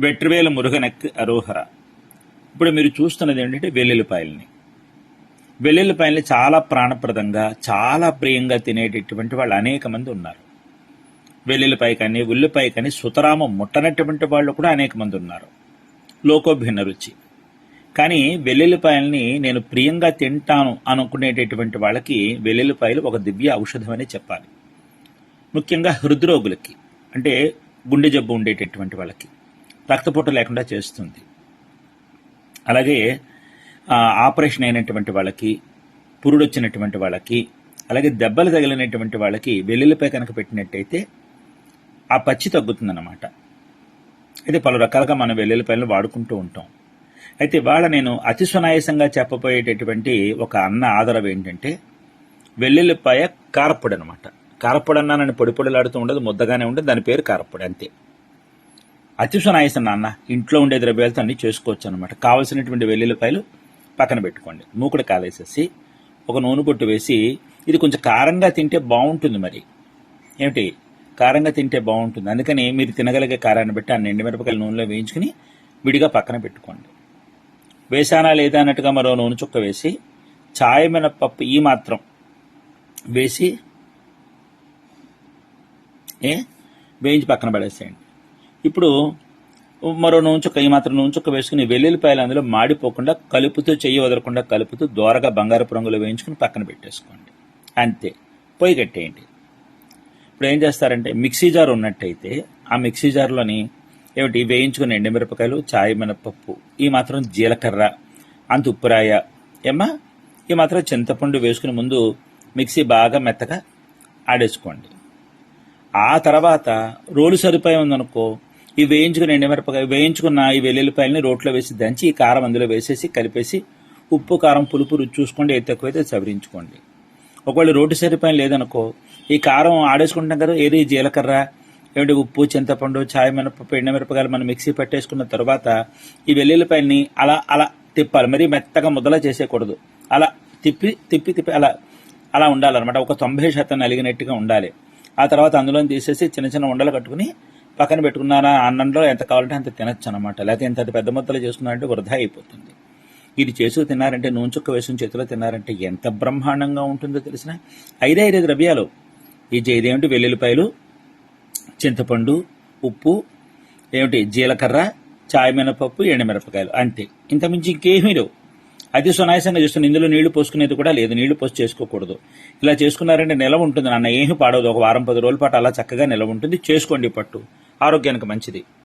వెట్రివేల మురుగనెక్కి అరోహర. ఇప్పుడు మీరు చూస్తున్నది ఏంటంటే వెల్లుల్లిపాయలని. వెల్లుల్లిపాయల్ని చాలా ప్రాణప్రదంగా చాలా ప్రియంగా తినేటటువంటి వాళ్ళు అనేక మంది ఉన్నారు. వెల్లుల్లిపాయ కానీ ఉల్లిపాయ కానీ సుతరామం ముట్టనటువంటి వాళ్ళు కూడా అనేక మంది ఉన్నారు. లోకోభిన్న రుచి. కానీ వెల్లుల్లిపాయల్ని నేను ప్రియంగా తింటాను అనుకునేటటువంటి వాళ్ళకి వెల్లుల్లిపాయలు ఒక దివ్య ఔషధం అని చెప్పాలి. ముఖ్యంగా హృద్రోగులకి అంటే గుండె జబ్బు ఉండేటటువంటి వాళ్ళకి. రక్తపోటు లేకుండా చేస్తుంది. అలాగే ఆపరేషన్ అయినటువంటి వాళ్ళకి పురుడొచ్చినటువంటి వాళ్ళకి అలాగే దెబ్బలు తగిలినటువంటి వాళ్ళకి వెల్లుల్లిపాయ కనుక పెట్టినట్టయితే ఆ పచ్చి తగ్గుతుందన్నమాట. అయితే పలు రకాలుగా మనం వెల్లుల్లిపాయలను వాడుకుంటూ ఉంటాం. అయితే ఇవాళ నేను అతి సునాయాసంగా చెప్పబోయేటటువంటి ఒక అన్న ఆదరవ ఏంటంటే వెల్లుల్లిపాయ కారప్పొడి అనమాట కారప్పొడి అన్నానని పొడి పొడిలాడుతూ ఉండదు ముద్దగానే ఉండదు దాని పేరు కారప్పొడి అంతే. అతి నాన్న ఇంట్లో ఉండే ద్రవ్యాలతో అన్ని చేసుకోవచ్చు అనమాట కావలసినటువంటి వెల్లుల్లిపాయలు పక్కన పెట్టుకోండి. మూకుడు కాలేసేసి ఒక నూనె పొట్టు వేసి ఇది కొంచెం కారంగా తింటే బాగుంటుంది మరి. ఏమిటి? కారంగా తింటే బాగుంటుంది. అందుకని మీరు తినగలిగే కారాన్ని బట్టి అన్ని ఎండుమిరపకాయలు నూనెలో వేయించుకుని విడిగా పక్కన పెట్టుకోండి. వేసానా లేదా అన్నట్టుగా మరో నూనె చుక్క వేసి ఛాయ మినపప్పు ఈ మాత్రం వేసి ఏ? వేయించి పక్కన పడేసేయండి. ఇప్పుడు మరో నూనె చుక్క ఈ మాత్రం నూనె చుక్క వేసుకుని వెల్లుల్లిపాయలు అందులో మాడిపోకుండా కలుపుతూ చెయ్యి వదలకుండా కలుపుతూ దోరగా బంగారపు రంగులో వేయించుకుని పక్కన పెట్టేసుకోండి. అంతే. పొయ్యి కట్టేయండి. ఇప్పుడు ఏం చేస్తారంటే మిక్సీ జార్ ఉన్నట్టయితే ఆ మిక్సీ జార్లోని ఏమిటి వేయించుకుని ఎండుమిరపకాయలు చాయ్ మినపప్పు ఈ మాత్రం జీలకర్ర అంత ఉప్పురాయ ఏమ్మా? ఈ మాత్రం చింతపండు వేసుకుని ముందు మిక్సీ బాగా మెత్తగా ఆడేసుకోండి. ఆ తర్వాత రోలు సరిపోయి ఉందనుకో ఈ వేయించుకుని ఎండమిరపకాయ వేయించుకున్న ఈ వెల్లుల్లిపాయలని రోట్లో వేసి దంచి ఈ కారం అందులో వేసేసి కలిపేసి ఉప్పు కారం పులుపు రుచి చూసుకోండి. ఏది తక్కువైతే సవరించుకోండి. ఒకవేళ రోటి సరిపోయిన లేదనుకో ఈ కారం ఆడేసుకుంటాం కదా ఏది? జీలకర్ర ఏమిటి ఉప్పు చింతపండు చాయ్ మినపప్పు ఎండమిరపకాయలు మనం మిక్సీ పెట్టేసుకున్న తర్వాత ఈ వెల్లుల్లిపాయల్ని అలా అలా తిప్పాలి. మరీ మెత్తగా ముద్దలా చేసేయకూడదు. అలా తిప్పి తిప్పి తిప్పి అలా అలా ఉండాలన్నమాట. ఒక తొంభై శాతం నలిగినట్టుగా ఉండాలి. ఆ తర్వాత అందులో తీసేసి చిన్న చిన్న ఉండలు కట్టుకుని పక్కన పెట్టుకున్నారా అన్నంలో ఎంత కావాలంటే అంత తినచ్చు అనమాట లేకపోతే ఎంత పెద్ద ముద్దలు చేసుకున్నారంటే వృధా అయిపోతుంది. ఇది చేసుకు తిన్నారంటే నూనె చుక్క వేసుకుని చేతిలో తిన్నారంటే ఎంత బ్రహ్మాండంగా ఉంటుందో తెలిసిన ఐదే ఐదు ద్రవ్యాలు. ఈ ఇదేమిటి? వెల్లుల్లిపాయలు చింతపండు ఉప్పు ఏమిటి? జీలకర్ర చాయ్ మినపప్పు ఎండమిరపకాయలు. అంతే. ఇంతకుమించి ఇంకేమీ లేవు. అతి సునాయాసంగా చేస్తుంది ఇందులో నీళ్ళు పోసుకునేది కూడా లేదు. నీళ్ళు పోసి చేసుకోకూడదు. ఇలా చేసుకున్నారంటే నిలవ ఉంటుంది నాన్న. ఏమి పాడదు ఒక వారం పది రోజుల పాటు అలా చక్కగా నిలవ ఉంటుంది. చేసుకోండి పట్టు. ఆరోగ్యానికి మంచిది.